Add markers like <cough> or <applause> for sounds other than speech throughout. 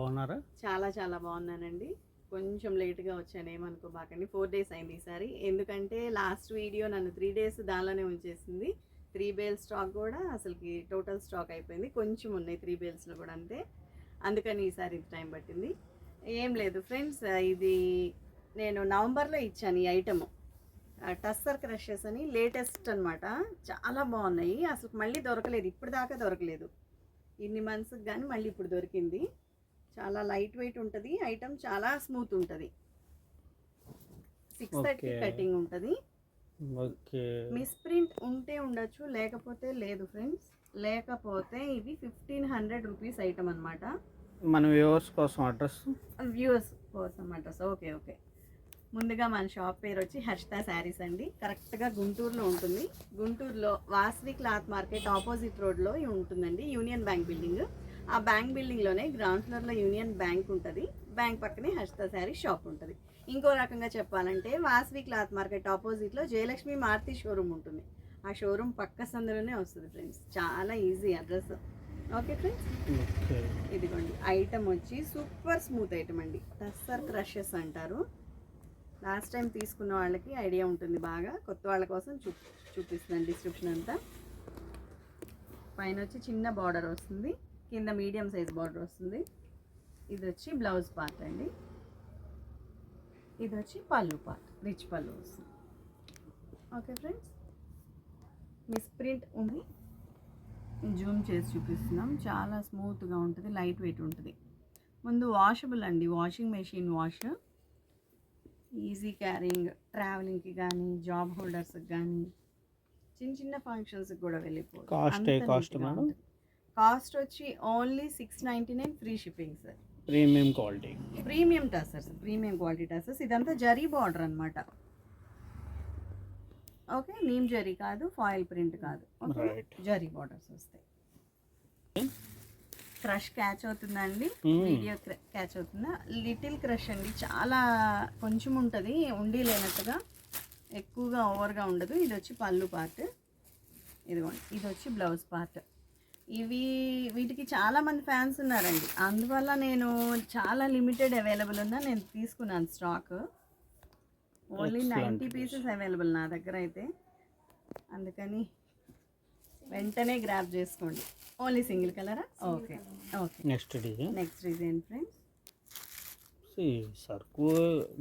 బాగున్నారా? చాలా చాలా బాగున్నానండి. కొంచెం లేట్గా వచ్చాను ఏమనుకోబాకండి. ఫోర్ డేస్ అయింది ఈసారి ఎందుకంటే లాస్ట్ వీడియో నన్ను త్రీ డేస్ దానిలోనే ఉంచేసింది. త్రీ బేల్ స్టాక్ కూడా అసలుకి టోటల్ స్టాక్ అయిపోయింది. కొంచెం ఉన్నాయి త్రీ బేల్స్లో కూడా అంతే. అందుకని ఈసారి ఇది టైం పట్టింది. ఏం లేదు ఫ్రెండ్స్ ఇది నేను నవంబర్లో ఇచ్చాను ఈ ఐటము టస్సర్ క్రషెస్ అని లేటెస్ట్ అనమాట చాలా బాగున్నాయి. అసలు మళ్ళీ దొరకలేదు. ఇప్పుడు దాకా దొరకలేదు. ఇన్ని మంత్స్కి కానీ మళ్ళీ ఇప్పుడు దొరికింది. చాలా లైట్ వెయిట్ ఉంటుంది. ఐటమ్ చాలా స్మూత్ ఉంటుంది. Six thirty. కటింగ్ ఉంటుంది. మిస్ప్రింట్ ఉంటే ఉండొచ్చు లేకపోతే లేదు ఫ్రెండ్స్. లేకపోతే ఇది ఫిఫ్టీన్ హండ్రెడ్ రూపీస్ ఐటమ్ అనమాట మన వ్యూవర్స్ కోసం అడ్రస్? వ్యూవర్స్ కోసం అడ్రస్. Okay okay. ముందుగా మన షాప్ పేరు వచ్చి హర్షిత శారీస్ అండి. కరెక్ట్గా గుంటూరులో ఉంటుంది. గుంటూరులో వాసవి క్లాత్ మార్కెట్ ఆపోజిట్ రోడ్లో ఉంటుందండి. Union bank building. ఆ బ్యాంక్ బిల్డింగ్లోనే గ్రౌండ్ ఫ్లోర్లో యూనియన్ బ్యాంక్ ఉంటుంది. బ్యాంక్ పక్కనే హర్షిత శారీ షాప్ ఉంటుంది. ఇంకో రకంగా చెప్పాలంటే వాసవి క్లాత్ మార్కెట్ ఆపోజిట్లో జయలక్ష్మి మారుతి షోరూమ్ ఉంటుంది. ఆ షోరూమ్ పక్క సందులోనే వస్తుంది ఫ్రెండ్స్. చాలా ఈజీ అడ్రస్. Okay friends? ఇదిగోండి. ఐటమ్ వచ్చి సూపర్ స్మూత్ ఐటమ్ అండి. టస్సర్ క్రషెస్ అంటారు. లాస్ట్ టైం తీసుకున్న వాళ్ళకి ఐడియా ఉంటుంది బాగా. కొత్త వాళ్ళ కోసం చూ చూపిస్తున్నాను డిస్క్రిప్షన్ అంతా. పైన వచ్చి చిన్న బార్డర్ వస్తుంది. కింద మీడియం సైజ్ బార్డర్ వస్తుంది. ఇది వచ్చి బ్లౌజ్ పార్ట్ అండి. ఇది వచ్చి పళ్ళు పార్ట్ రిచ్ పళ్ళు వస్తుంది. ఓకే ఫ్రెండ్స్ మిస్ ప్రింట్ ఉంది. జూమ్ చేసి చూపిస్తున్నాం. చాలా స్మూత్గా ఉంటుంది లైట్ వెయిట్ ఉంటుంది. ముందు వాషబుల్ అండి. Washing machine wash easy carrying ట్రావెలింగ్కి కానీ జాబ్ హోల్డర్స్కి కానీ చిన్న చిన్న ఫంక్షన్స్కి కూడా వెళ్ళిపోవచ్చు. కాస్ట్ వచ్చి only six ninety nine free shipping sir. Premium quality. Premium tussars premium quality tussars ఇదంతా జరీ బార్డర్ అనమాట ఓకే నీమ్ జరీ కాదు ఫాయిల్ ప్రింట్ కాదు. ఓకే జరీ బార్డర్స్ వస్తాయి. క్రష్ క్యాచ్ అవుతుందండి. Hmm. వీడియో క్యాచ్ అవుతుందా? లిటిల్ క్రష్ అండి. చాలా కొంచెం ఉంటుంది ఉండి లేనట్టుగా ఎక్కువగా ఓవర్గా ఉండదు. ఇది వచ్చి పళ్ళు పార్ట్. ఇదిగోండి ఇది వచ్చి బ్లౌజ్ పార్ట్. ఇవి వీటికి చాలా మంది ఫ్యాన్స్ ఉన్నారండి. అందువల్ల నేను చాలా లిమిటెడ్ అవైలబుల్ ఉందా నేను తీసుకున్నాను stock. Only. Ninety pieces available నా దగ్గర అయితే. అందుకని వెంటనే గ్రాప్ చేసుకోండి. ఓన్లీ సింగిల్ కలరా? Okay. Okay. Next design next design friends సర్కు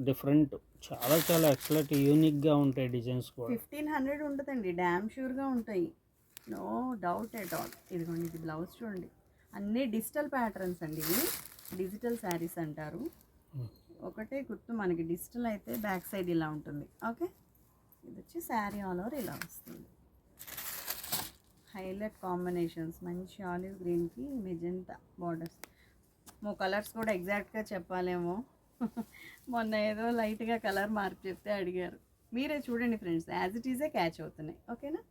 different చాలా చాలా ఎక్సలెంట్ యూనిక్గా ఉంటాయి డిజైన్స్ కూడా. ఫిఫ్టీన్ హండ్రెడ్ ఉంటుందండి. డ్యామ్ షూర్గా ఉంటాయి. No doubt at all. ఇదిగోండి ఇది బ్లౌజ్ చూడండి. అన్నీ డిజిటల్ ప్యాటర్న్స్ అండి ఇవి. డిజిటల్ శారీస్ అంటారు. ఒకటే గుర్తు మనకి డిజిటల్ అయితే బ్యాక్ సైడ్ ఇలా ఉంటుంది. ఓకే? ఇది వచ్చి శారీ ఆల్ ఓవర్ ఇలా వస్తుంది. Highlight combinations. మంచి ఆలివ్ గ్రీన్కి మెజెంటా బార్డర్స్. మో కలర్స్ కూడా ఎగ్జాక్ట్గా చెప్పాలేమో. <laughs> మొన్న ఏదో లైట్గా కలర్ మార్పు చెప్తే అడిగారు. మీరే చూడండి friends as it is catch అవుతున్నాయి. ఓకేనా?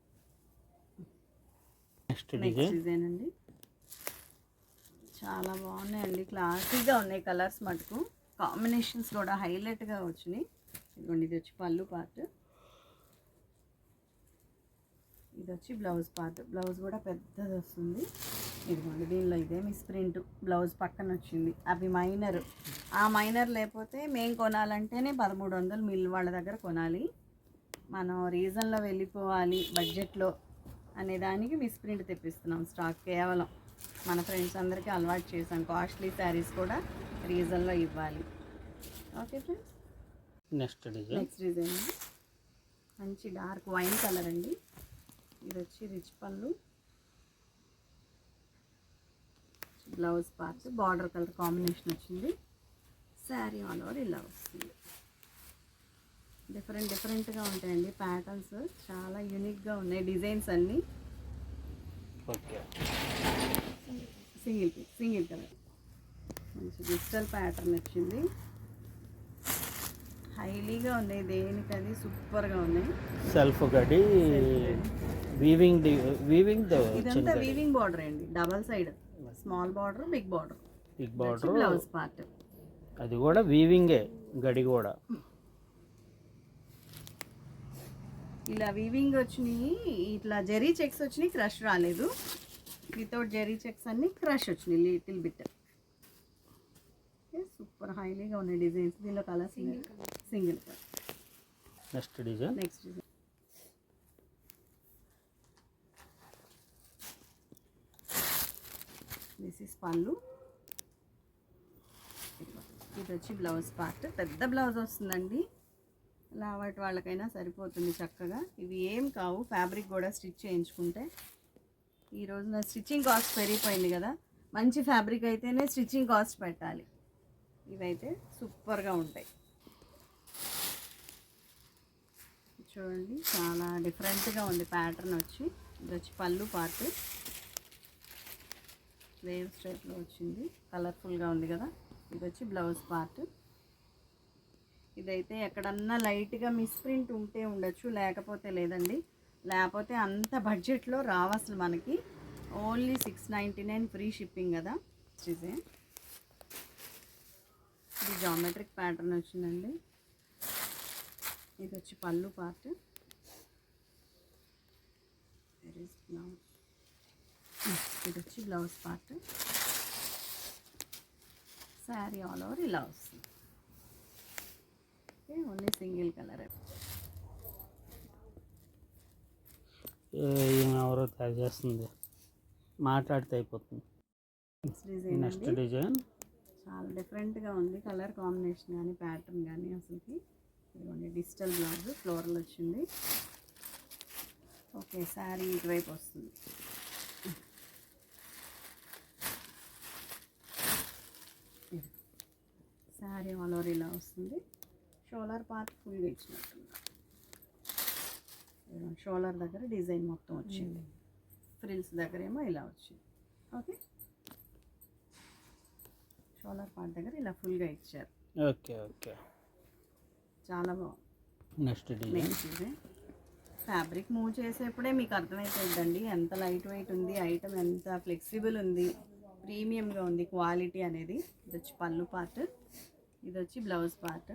Next design. డిజైన్ అండి. చాలా బాగున్నాయండి. క్లాసీగా ఉన్నాయి కలర్స్ మటుకు. కాంబినేషన్స్ కూడా హైలైట్గా వచ్చినాయి. ఇదిగోండి ఇది వచ్చి పళ్ళు పార్ట్. ఇది వచ్చి బ్లౌజ్ పార్ట్. బ్లౌజ్ కూడా పెద్దది వస్తుంది. ఇదిగోండి దీనిలో ఇదే మిస్ ప్రింట్. బ్లౌజ్ పక్కన వచ్చింది. అవి మైనర్. ఆ మైనర్ లేకపోతే మేము కొనాలంటేనే పదమూడు వందలు మిల్ వాళ్ళ దగ్గర కొనాలి. మనం రీజన్లో వెళ్ళిపోవాలి బడ్జెట్లో అనే దానికి మిస్ ప్రింట్ తెప్పిస్తున్నాం స్టాక్ కేవలం. మన ఫ్రెండ్స్ అందరికీ అలవాటు చేసాం కాస్ట్లీ శారీస్ కూడా రీజన్లో ఇవ్వాలి. Okay friends? Next design. Next design. మంచి డార్క్ వైన్ కలర్ అండి. ఇది వచ్చి rich pallu. Blouse part border colour combination వచ్చింది. శారీ ఆల్ ఓవర్ ఇలా వస్తుంది. డిఫరెంట్ డిఫరెంట్గా ఉంటాయండి ప్యాటర్న్స్ చాలా యూనిక్గా ఉన్నాయి డిజైన్స్ అన్నీ. Single piece single colour. మంచి డిజిటల్ ప్యాటర్న్ వచ్చింది. హైలీగా ఉన్నాయి దేనికది సూపర్గా ఉన్నాయి. సెల్ఫ్ గడి వీవింగ్ వీవింగ్ ఇదంతా వీవింగ్ బార్డర్ అండి. Double side small border big border big border blouse part అది కూడా వీవింగే గడి కూడా. ఇలా వీవింగ్ వచ్చినాయి ఇట్లా జెరీ చెక్స్ వచ్చినాయి క్రష్ రాలేదు. వితౌట్ జెరీ చెక్స్ అన్ని క్రష్ వచ్చినాయి లిటిల్ బిట్ హైలీగా ఉన్నాయి డిజైన్స్ దీనిలో colours single colour next design next design this is pallu ఇది వచ్చి బ్లౌజ్ పార్ట్ పెద్ద బ్లౌజ్ వస్తుందండి. లావాటి వాళ్ళకైనా సరిపోతుంది చక్కగా. ఇవి ఏం కావు ఫ్యాబ్రిక్ కూడా స్టిచ్ చేయించుకుంటే. ఈ రోజున స్టిచ్చింగ్ కాస్ట్ పెరిగిపోయింది కదా. మంచి ఫ్యాబ్రిక్ అయితేనే స్టిచ్చింగ్ కాస్ట్ పెట్టాలి. ఇవైతే సూపర్గా ఉంటాయి. చూడండి చాలా డిఫరెంట్గా ఉంది ప్యాటర్న్ వచ్చి. ఇది వచ్చి పళ్ళు పార్ట్ వేవ్ స్టైప్లో వచ్చింది. కలర్ఫుల్గా ఉంది కదా. ఇది వచ్చి బ్లౌజ్ పార్ట్ ఇదైతే ఎక్కడన్నా లైట్గా మిస్ప్రింట్ ఉంటే ఉండొచ్చు లేకపోతే లేదండి. లేకపోతే అంత బడ్జెట్లో రావు అసలు మనకి. Only six ninety nine free shipping కదా. డిజైన్ ఇది జామెట్రిక్ ప్యాటర్న్ వచ్చిందండి. ఇది వచ్చి పళ్ళు పార్ట్. బ్లౌజ్ ఇది వచ్చి blouse part. Sari all over ఇలా వస్తుంది. ఓన్లీ సింగిల్ కలర్ ఈమె ఎవరో తయారు చేస్తుంది. మాట్లాడితే అయిపోతుంది. నెక్స్ట్ డిజైన్ చాలా డిఫరెంట్గా ఉంది. కలర్ కాంబినేషన్ కానీ ప్యాటర్న్ కానీ అసలుకి. ఇదిగోండి డిజిటల్ బ్లౌజ్ ఫ్లోరల్ వచ్చింది. ఓకే శారీ ఇటువైపు వస్తుంది శారీ ఆల్ ఓవర్ ఇలా వస్తుంది షోలర్ పార్ట్ ఫుల్గా ఇచ్చినట్టున్నారు షోలర్ దగ్గర డిజైన్ మొత్తం వచ్చింది. ఫ్రిల్స్ దగ్గర ఏమో ఇలా వచ్చింది. ఓకే? షోలర్ పార్ట్ దగ్గర ఇలా ఫుల్గా ఇచ్చారు. Okay okay. చాలా బాగుంది. Next design. ఫ్యాబ్రిక్ మూవ్ చేసేప్పుడే మీకు అర్థమైపోయిందండి ఎంత లైట్ వెయిట్ ఉంది ఐటమ్ ఎంత ఫ్లెక్సిబుల్ ఉంది ప్రీమియంగా ఉంది క్వాలిటీ అనేది. ఇది వచ్చి పళ్ళు పార్ట్. ఇది వచ్చి blouse part.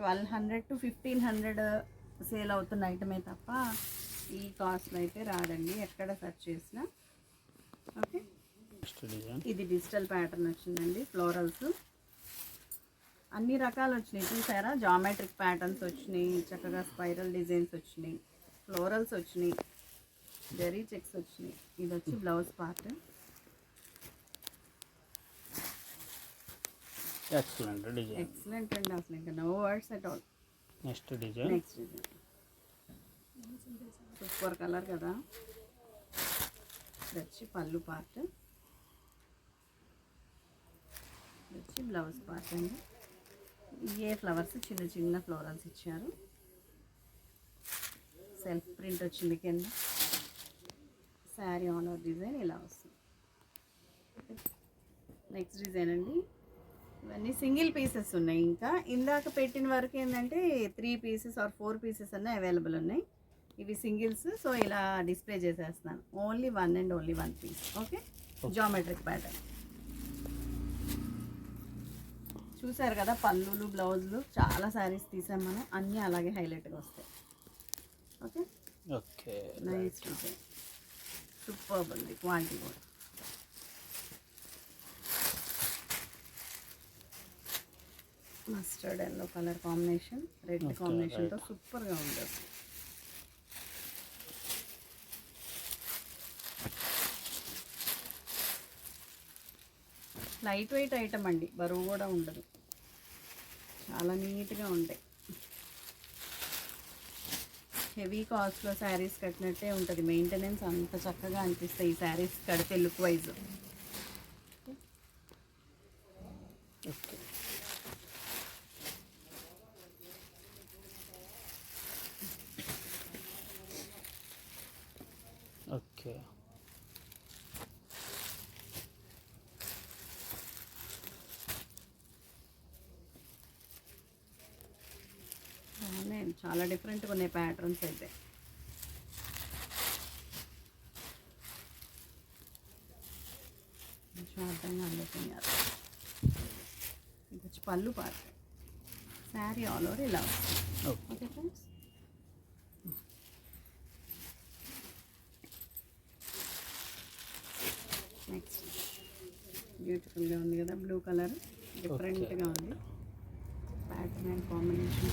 Twelve hundred to fifteen hundred sale అవుతున్న ఐటమే తప్ప ఈ కాస్ట్లో అయితే రాదండి. ఎక్కడ సెర్చ్ చేసినా. ఓకే? ఇది డిజిటల్ ప్యాటర్న్ వచ్చిందండి ఫ్లోరల్స్ అన్ని రకాలు వచ్చినాయి. చూసారా? జామెట్రిక్ ప్యాటర్న్స్ వచ్చినాయి చక్కగా స్పైరల్ డిజైన్స్ వచ్చినాయి ఫ్లోరల్స్ వచ్చినాయి జెరీ చెక్స్ వచ్చినాయి. ఇది వచ్చి blouse part excellent design excellent అండి అసలు ఇంకా no words at all next design next design super colour కదా. వచ్చి పళ్ళు పార్ట్ వచ్చి బ్లౌజ్ పార్ట్ అండి. ఏ ఫ్లవర్స్ చిన్న చిన్న ఫ్లోరల్స్ ఇచ్చారు. సెల్ఫ్ ప్రింట్ వచ్చింది కింద. శారీ ఆనర్ డిజైన్ ఇలా వస్తుంది. నెక్స్ట్ డిజైన్ అండి. ఇవన్నీ సింగిల్ పీసెస్ ఉన్నాయి. ఇంకా ఇందాక పెట్టిన వరకు ఏంటంటే three pieces or four pieces అన్నీ అవైలబుల్ ఉన్నాయి. ఇవి సింగిల్స్ సో ఇలా డిస్ప్లే చేసేస్తున్నాను. Only one and only one piece. Okay? Geometric pattern. చూసారు కదా పళ్ళులు బ్లౌజులు? చాలా శారీస్ తీసాం మనం. అన్నీ అలాగే హైలైట్గా వస్తాయి. ఓకే? ఓకే. నైస్. సూపర్ ఉంది. క్వాలిటీ కూడా. Mustard yellow colour combination red కాంబినేషన్తో సూపర్గా ఉంది. లైట్ వెయిట్ ఐటమ్ అండి. బరువు కూడా ఉండదు. చాలా నీట్గా ఉంటాయి. హెవీ కాస్ట్లో శారీస్ కట్టినట్టే ఉంటుంది. మెయింటెనెన్స్ అంత చక్కగా అనిపిస్తాయి ఈ శారీస్ కడితే లుక్ వైజ్ ఓకే ఓకే. బాగున్నాయి చాలా డిఫరెంట్గా ఉన్నాయి ప్యాటర్న్స్ అయితే. అర్థంగా ఇది వచ్చి పళ్ళు పాట శారీ ఆల్ ఓవర్ ఇలా ఓకే. ఫ్రెండ్స్ నెక్స్ట్ బ్యూటిఫుల్గా ఉంది కదా బ్లూ కలర్ డిఫరెంట్గా ఉంది. Pattern and combination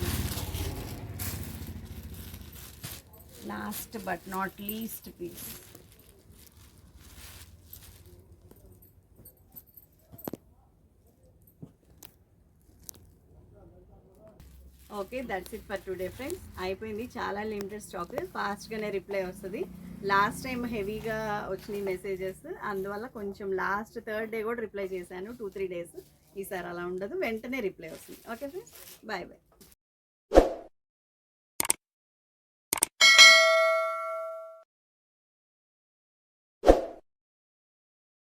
last but not least piece okay that's it for today friends అయిపోయింది. చాలా లిమిటెడ్ స్టాక్ ఫాస్ట్గానే రిప్లై వస్తుంది. లాస్ట్ టైం హెవీగా వచ్చినాయి మెసేజెస్ అందువల్ల కొంచెం లాస్ట్ థర్డ్ డే కూడా రిప్లై చేశాను. టూ త్రీ డేస్ ఈసారి అలా ఉండదు. వెంటనే రిప్లై వస్తుంది. Okay friends bye bye